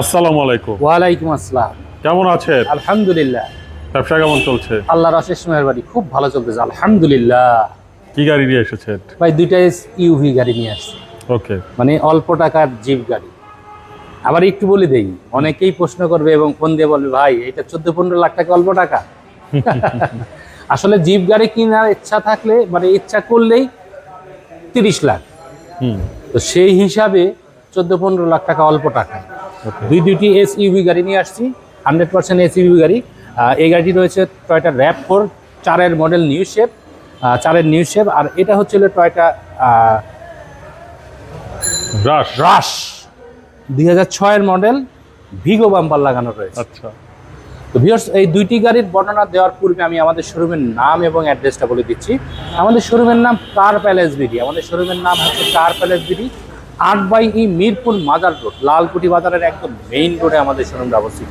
আসসালামু আলাইকুম। ওয়ালাইকুম আসসালাম। কেমন আছেন? আলহামদুলিল্লাহ। ব্যবসা কেমন চলছে? আল্লাহর অশেষ মেহরবানি খুব ভালো চলতেছে আলহামদুলিল্লাহ। কি গাড়ি নিয়ে এসেছেন? ভাই দুইটা ইউভি গাড়ি নিয়ে আসছি। ওকে। মানে অল্প টাকার জিপ গাড়ি। আবার একটু বলে দেই অনেকেই প্রশ্ন করবে এবং ফোন দিয়ে বলবে ভাই এটা চোদ্দ পনেরো লাখ টাকা অল্প টাকা? আসলে জিপ গাড়ি কেনার ইচ্ছা থাকলে মানে ইচ্ছা করলেই তিরিশ লাখ। তো সেই হিসাবে চোদ্দ পনেরো লাখ টাকা অল্প টাকা। দুই দুইটি এস ইউভি গাড়ি নিয়ে আসছি হান্ড্রেড পার্সেন্ট এস ইউভি গাড়ি। এই গাড়িটি রয়েছে টয়টা র্যাপ ফোর চারের মডেল নিউ শেপ চারের নিউ শেপ আর এটা হচ্ছিল টয়টা রাশ রাশ দুই হাজার ছয়ের মডেল ভিগো বাম্পার লাগানো রয়েছে। আচ্ছা। তো ভিউয়ার্স এই দুইটি গাড়ির বর্ণনা দেওয়ার পূর্বে আমি আমাদের শোরুমের নাম এবং অ্যাড্রেসটা বলে দিচ্ছি। আমাদের শোরুমের নাম কার প্যালেস বিডি আমাদের শোরুমের নাম হচ্ছে কার প্যালেস বিডি আট by E Mirpur Mazar road Lalkuti বাজারের একদম মেইন রোডে আমাদের শোরুমটা অবস্থিত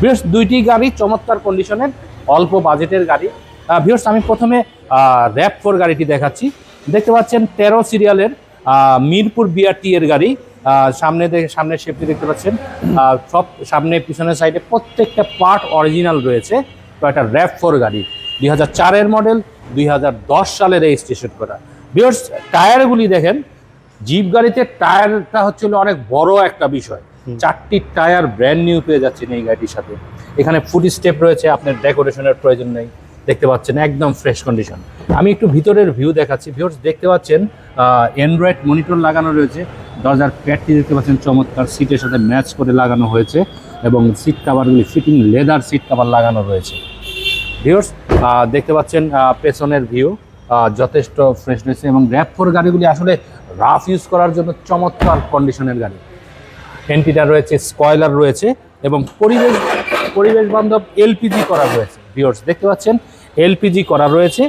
ভিউয়ার্স, দুইটি গাড়ি চমৎকার কন্ডিশনের অল্প বাজেটের গাড়ি। ভিউয়ার্স, আমি প্রথমে র্যাপ ফোর গাড়িটি দেখাচ্ছি। দেখতে পাচ্ছেন তেরো সিরিয়ালের মিরপুর বিআরটি এর গাড়ি। সামনে দেখে সামনের শেপটি দেখতে পাচ্ছেন। সব সামনে পিছনের সাইডে প্রত্যেকটা পার্ট অরিজিনাল রয়েছে। তো একটা র্যাপ ফোর গাড়ি। দুই হাজার মডেল দুই হাজার দশ সালে রেজিস্ট্রেশন করা। বিয়ার্স টায়ারগুলি দেখেন। জিপ গাড়িতে টায়ারটা হচ্ছিল অনেক বড় একটা বিষয়। চারটি টায়ার ব্র্যান্ড নিউ পেয়ে যাচ্ছেন এই গাড়িটির সাথে। এখানে ফুড স্টেপ রয়েছে আপনার ডেকোরেশনের প্রয়োজন নেই। দেখতে পাচ্ছেন একদম ফ্রেশ কন্ডিশন আমি একটু ভিতরের ভিউ দেখাচ্ছি। ভিউর্স দেখতে পাচ্ছেন অ্যান্ড্রয়েড মনিটর লাগানো রয়েছে। দরজার প্যাডটি দেখতে পাচ্ছেন চমৎকার সিটের সাথে ম্যাচ করে লাগানো হয়েছে এবং সিট কাভারগুলি ফিটিং লেদার সিট কাভার লাগানো রয়েছে। ভিউর্স দেখতে পাচ্ছেন পেছনের ভিউ যথেষ্ট ফ্রেশ রয়েছে এবং র্যাপ ফোর গাড়িগুলি আসলে রাফ ইউজ করার জন্য চমৎকার কন্ডিশনের গাড়ি। এন্টিটা রয়েছে স্কয়লার রয়েছে এবং পরিবেশ পরিবেশ বান্ধব এলপিজি করা রয়েছে। ভিউর্স দেখতে পাচ্ছেন? এলপিজি করা রয়েছে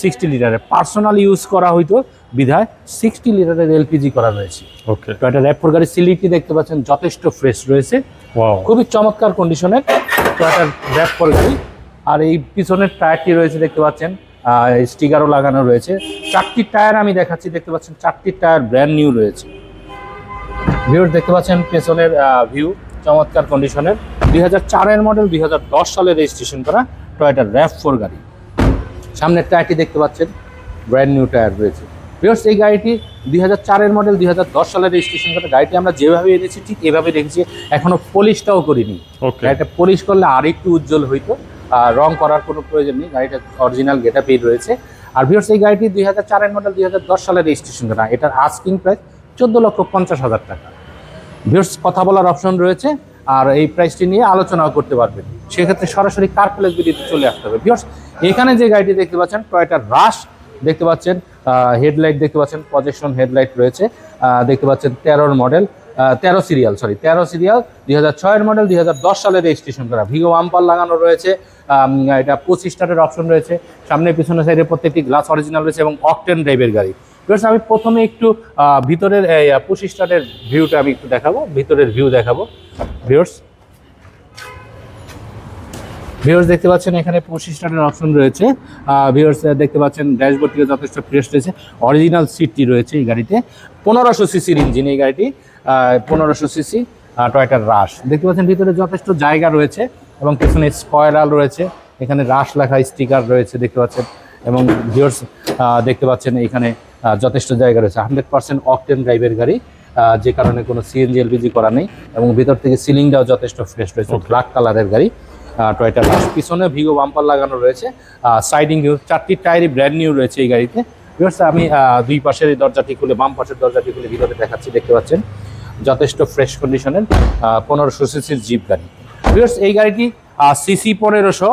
সিক্সটি লিটারের পার্সোনাল ইউজ করা হইতো বিধায় সিক্সটি লিটারের এলপিজি করা রয়েছে। ওকে তো একটা র্যাপ ফোর গাড়ির সিলিটি দেখতে পাচ্ছেন যথেষ্ট ফ্রেশ রয়েছে। খুবই চমৎকার কন্ডিশনের টয়টার র্যাপ ফোর গাড়ি। আর এই পিছনের টায়ারটি রয়েছে দেখতে পাচ্ছেন? স্টিকারও লাগানো রয়েছে। চারটি টায়ার আমি দেখাচ্ছি দেখতে পাচ্ছেন চারটি টায়ার ব্র্যান্ড নিউ রয়েছে। ভিউর দেখতে পাচ্ছেন পেছনের ভিউ চমৎকার কন্ডিশনের দুই হাজার মডেল দুই হাজার দশ সালে রেজিস্ট্রেশন করা টয়টার র্যাপ ফোর গাড়ি। সামনের টায়ারটি দেখতে পাচ্ছেন ব্র্যান্ড নিউ টায়ার রয়েছে। ভিউর্স এই গাড়িটি দুই হাজার চারের মডেল দুই হাজার দশ সালে রেজিস্ট্রেশন করা। গাড়িটি আমরা যেভাবে এনেছি ঠিক এভাবে রেখেছি এখনও পলিশটাও করিনি। গাড়িটা পলিশ করলে আর একটু উজ্জ্বল হইতো। রং করার কোনো প্রয়োজন নেই। গাড়িটা অরিজিনাল গেট পেয়ে রয়েছে। আর ভিউর্স এই গাড়িটি দুই হাজার চারের মডেল দুই হাজার দশ সালে রেজিস্ট্রেশন করা। এটার আস্কিং প্রাইস চোদ্দ লক্ষ পঞ্চাশ হাজার টাকা। ভিউর্স কথা বলার অপশন রয়েছে। আর এই প্রাইসটি নিয়ে আলোচনাও করতে পারবেন। সেক্ষেত্রে সরাসরি কার প্লেস বিডিতে চলে আসতে হবে। ভিউর্স এখানে যে গাড়িটি দেখতে পাচ্ছেন টয়টার রাশ দেখতে পাচ্ছেন হেডলাইট দেখতে পাচ্ছেন প্রজেকশন হেডলাইট রয়েছে। দেখতে পাচ্ছেন তেরোর মডেল তেরো সিরিয়াল সরি তেরো সিরিয়াল, দুই হাজার ছয়ের মডেল দুই হাজার দশ সালে রেজিস্ট্রেশন করা। ভিগো ওয়াম্পার লাগানো রয়েছে এটা পঁচিশ স্টারের অপশন রয়েছে। সামনে পিছনে সাইডে প্রত্যেকটি গ্লাস অরিজিনাল রয়েছে এবং অকটেন ড্রাইভের গাড়ি। বিকজ আমি প্রথমে একটু ভিতরের পঁচিশ স্টারের ভিউটা আমি একটু দেখাবো, ভিতরের ভিউ দেখাবো। ভিউর্স ভিউয়ার্স দেখতে পাচ্ছেন এখানে পঁচিশ স্টারের অপশন রয়েছে। ভিউয়ার্স দেখতে পাচ্ছেন ড্যাশবোর্ড থেকে যথেষ্ট ফ্রেশ রয়েছে। অরিজিনাল সিটটি রয়েছে এই গাড়িতে। পনেরোশো সিসির ইঞ্জিন এই গাড়িটি। পনেরোশো সিসি টয়টার রাশ দেখতে পাচ্ছেন ভিতরে যথেষ্ট জায়গা রয়েছে এবং পেছনে স্কয়রাল রয়েছে। এখানে রাশ লেখা স্টিকার রয়েছে দেখতে পাচ্ছেন। এবং ভিউয়ার্স দেখতে পাচ্ছেন এখানে যথেষ্ট জায়গা রয়েছে। হান্ড্রেড পার্সেন্ট অকটেন ড্রাইভের গাড়ি। যে কারণে কোনো সিএনজি এলপিজি করা নেই। এবং ভিতর থেকে সিলিংটাও যথেষ্ট ফ্রেশ রয়েছে। ব্ল্যাক কালারের গাড়ি। টয়টা রাশ পিছনে ভিগো বাম্পার লাগানো রয়েছে। সাইডিং চারটি টায়ারই ব্র্যান্ড নিউ রয়েছে এই গাড়িতে। আমি দুই পাশের দরজাটি খুলে বাম পাশের দরজাটি খুলে ভিতরে দেখাচ্ছি দেখতে পাচ্ছেন। যথেষ্ট ফ্রেশ কন্ডিশনের পনেরোশো সিসির জিপ গাড়ি। Viewers, এই গাড়িটি সিসি পনেরোশো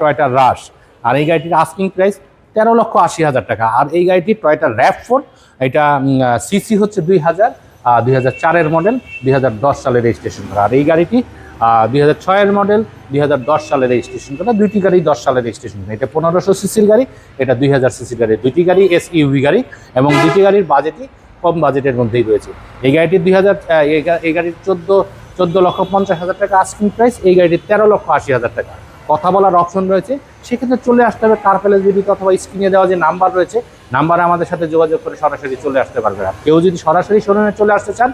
টয়টা রাশ আর এই গাড়িটির আস্কিং প্রাইস তেরো লক্ষ আশি হাজার টাকা। আর এই গাড়িটি টয়টা র্যাপ ফোর এটা সিসি হচ্ছে দুই হাজার দুই হাজার চারের মডেল দুই হাজার দশ সালে রেজিস্ট্রেশন করা। আর এই গাড়িটি দুই হাজার ছয়ের মডেল দুই হাজার দশ সালে রেজিস্ট্রেশন করা, দুইটি গাড়ি দশ সালে রেজিস্ট্রেশন এটা পনেরোশো সিসির গাড়ি, এটা দুই হাজার সিসির গাড়ি। দুইটি গাড়ি এস ইউভি গাড়ি এবং দুইটি গাড়ির বাজেটই কম বাজেটের মধ্যেই রয়েছে। এই গাড়িটির দুই হাজার এই গাড়ির চোদ্দ চোদ্দ লক্ষ পঞ্চাশ হাজার টাকা আস্কিং প্রাইস এই গাড়িটির তেরো লক্ষ আশি হাজার টাকা। কথা বলার অপশন রয়েছে, সেক্ষেত্রে চলে আসতে হবে কার প্যালেস বিডিতে অথবা স্ক্রিনে দেওয়া যে নাম্বার রয়েছে নাম্বারে আমাদের সাথে যোগাযোগ করে সরাসরি চলে আসতে পারবে আর কেউ যদি সরাসরি শোরুমে চলে আসতে চান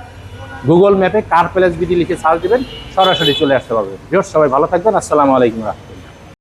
গুগল ম্যাপে কার প্যালেস বিডি লিখে সার্চ দেবেন, সরাসরি চলে আসতে পারবেন। জোর সবাই ভালো থাকবেন। আসসালামু আলাইকুম